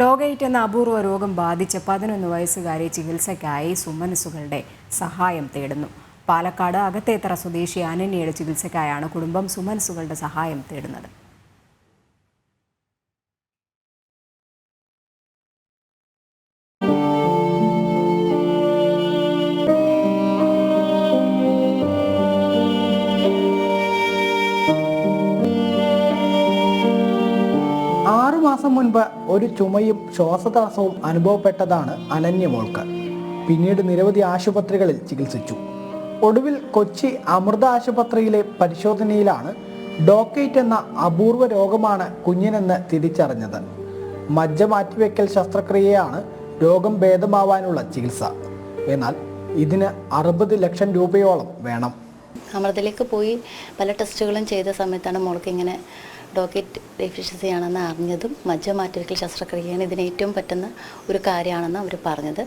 ടോഗൈറ്റ് എന്ന അപൂർവ രോഗം ബാധിച്ച പതിനൊന്ന് വയസ്സുകാരെ ചികിത്സയ്ക്കായി സുമനസുകളുടെ സഹായം തേടുന്നു. പാലക്കാട് അകത്തേത്തറ സ്വദേശി അനന്യയുടെ ചികിത്സയ്ക്കായാണ് കുടുംബം സുമനസുകളുടെ സഹായം തേടുന്നത്. ആറുമാസം മുൻപ് ഒരു ചുമയും ശ്വാസതടസ്സവും അനുഭവപ്പെട്ടതാണ് അനന്യ മോൾക്ക്. പിന്നീട് നിരവധി ആശുപത്രികളിൽ ചികിത്സിച്ചു. ഒടുവിൽ കൊച്ചി അമൃത ആശുപത്രിയിലെ പരിശോധനയിലാണ് ഡോക്കേറ്റ് എന്ന അപൂർവ രോഗമാണ് കുഞ്ഞിനെന്ന് തിരിച്ചറിഞ്ഞത്. മജ്ജ മാറ്റിവെക്കൽ ശസ്ത്രക്രിയയാണ് രോഗം ഭേദമാവാനുള്ള ചികിത്സ. എന്നാൽ ഇതിന് അറുപത് ലക്ഷം രൂപയോളം വേണം. അമൃതയിലേക്ക് പോയി പല ടെസ്റ്റുകളും ചെയ്ത സമയത്താണ് മോൾക്ക് ഇങ്ങനെ ഡോക്കറ്റ് ഡെഫിഷ്യൻസി ആണെന്ന് അറിഞ്ഞതും മജ്ജ മാറ്റിവെക്കൽ ശസ്ത്രക്രിയയാണ് ഇതിന് ഏറ്റവും പറ്റുന്ന ഒരു കാര്യമാണെന്ന് അവർ പറഞ്ഞത്.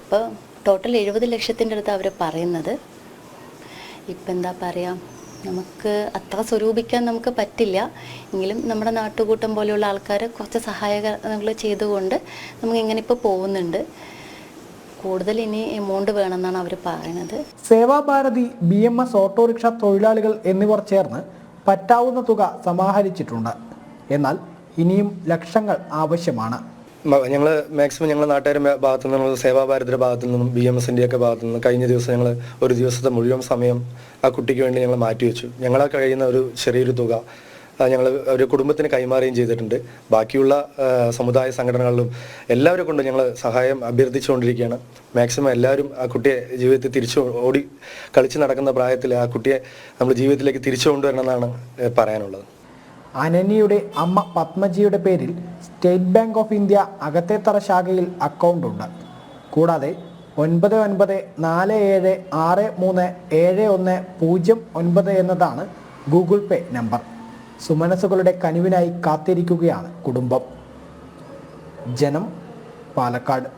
ഇപ്പോൾ ടോട്ടൽ എഴുപത് ലക്ഷത്തിന്റെ അടുത്ത് അവർ പറയുന്നത്. ഇപ്പം എന്താ പറയുക നമുക്ക് അത്ര സ്വരൂപിക്കാൻ നമുക്ക് പറ്റില്ല. എങ്കിലും നമ്മുടെ നാട്ടുകൂട്ടം പോലെയുള്ള ആൾക്കാർ കുറച്ച് സഹായങ്ങൾ ചെയ്തുകൊണ്ട് നമുക്ക് ഇങ്ങനെ ഇപ്പോൾ പോകുന്നുണ്ട്. കൂടുതൽ ഇനി എമൗണ്ട് വേണമെന്നാണ് അവർ പറയുന്നത്. Seva Bharati B M S autorickshaw തൊഴിലാളികൾ എന്നിവർ ചേർന്ന് പറ്റാവുന്ന തുക സമാഹരിച്ചിട്ടുണ്ട്. എന്നാൽ ഇനിയും ലക്ഷങ്ങൾ ആവശ്യമാണ്. ഞങ്ങൾ മാക്സിമം ഞങ്ങൾ നാട്ടുകാരുടെ ഭാഗത്തു നിന്നും സേവാഭാരതിയുടെ ഭാഗത്തു നിന്നും ബി എം എസിന്റെ ഒക്കെ ഭാഗത്തു നിന്നും കഴിഞ്ഞ ദിവസം ഞങ്ങൾ ഒരു ദിവസത്തെ മുഴുവൻ സമയം ആ കുട്ടിക്ക് വേണ്ടി ഞങ്ങൾ മാറ്റിവെച്ചു. ഞങ്ങളെ കഴിയുന്ന ഒരു ചെറിയൊരു തുക. ഞങ്ങൾ ഒരു കുടുംബത്തിന് കൈമാറുകയും ചെയ്തിട്ടുണ്ട്. ബാക്കിയുള്ള സമുദായ സംഘടനകളിലും എല്ലാവരെ കൊണ്ടും ഞങ്ങൾ സഹായം അഭ്യർത്ഥിച്ചുകൊണ്ടിരിക്കുകയാണ്. മാക്സിമം എല്ലാവരും ആ കുട്ടിയെ ജീവിതത്തിൽ തിരിച്ചു ഓടി കളിച്ച് നടക്കുന്ന പ്രായത്തിൽ ആ കുട്ടിയെ നമ്മൾ ജീവിതത്തിലേക്ക് തിരിച്ചു കൊണ്ടുവരണമെന്നാണ് എന്നാണ് പറയാനുള്ളത്. അനന്യയുടെ അമ്മ പത്മജിയുടെ പേരിൽ State Bank of India Akathethara ശാഖയിൽ അക്കൗണ്ട് ഉണ്ട്. കൂടാതെ ഒൻപത് ഒൻപത് നാല് ഏഴ് ആറ് മൂന്ന് ഏഴ് ഒന്ന് പൂജ്യം ഒൻപത് എന്നതാണ് ഗൂഗിൾ പേ നമ്പർ സുമനസുകളുടെ കനിവിനായി കാത്തിരിക്കുകയാണ് കുടുംബം. ജനം പാലക്കാട്.